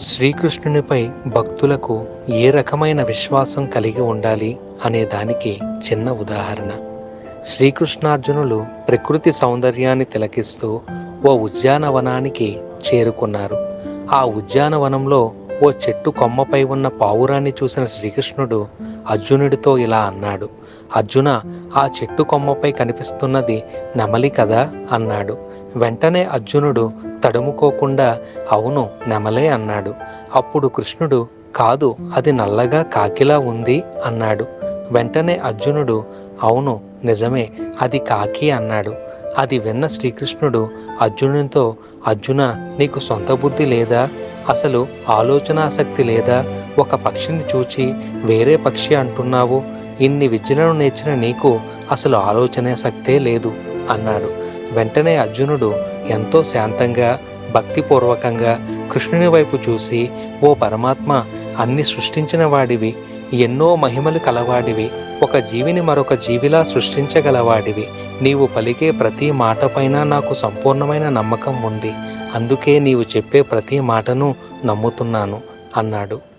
శ్రీకృష్ణునిపై భక్తులకు ఏ రకమైన విశ్వాసం కలిగి ఉండాలి అనే దానికి చిన్న ఉదాహరణ. శ్రీకృష్ణార్జునులు ప్రకృతి సౌందర్యాన్ని తిలకిస్తూ ఓ ఉద్యానవనానికి చేరుకున్నారు. ఆ ఉద్యానవనంలో ఓ చెట్టు కొమ్మపై ఉన్న పావురాన్ని చూసిన శ్రీకృష్ణుడు అర్జునుడితో ఇలా అన్నాడు అర్జున ఆ చెట్టు కొమ్మపై కనిపిస్తున్నది నెమలి కదా? అన్నాడు. వెంటనే అర్జునుడు తడుముకోకుండా అవును నెమలే అన్నాడు. అప్పుడు కృష్ణుడు కాదు అది నల్లగా కాకిలా ఉంది అన్నాడు. వెంటనే అర్జునుడు అవును నిజమే అది కాకి అన్నాడు. అది విన్న శ్రీకృష్ణుడు అర్జునునితో అర్జున నీకు సొంత బుద్ధి లేదా? అసలు ఆలోచనాశక్తి లేదా? ఒక పక్షిని చూచి వేరే పక్షి అంటున్నావు? ఇన్ని విద్యలను నేర్చిన నీకు అసలు ఆలోచనే శక్తే లేదు అన్నాడు. వెంటనే అర్జునుడు ఎంతో శాంతంగా భక్తిపూర్వకంగా కృష్ణుని వైపు చూసి ఓ పరమాత్మ అన్ని సృష్టించిన వాడివి ఎన్నో మహిమలు కలవాడివి ఒక జీవిని మరొక జీవిలా సృష్టించగలవాడివి నీవు పలికే ప్రతి మాట పైన నాకు సంపూర్ణమైన నమ్మకం ఉంది అందుకే నీవు చెప్పే ప్రతి మాటను నమ్ముతున్నాను అన్నాడు.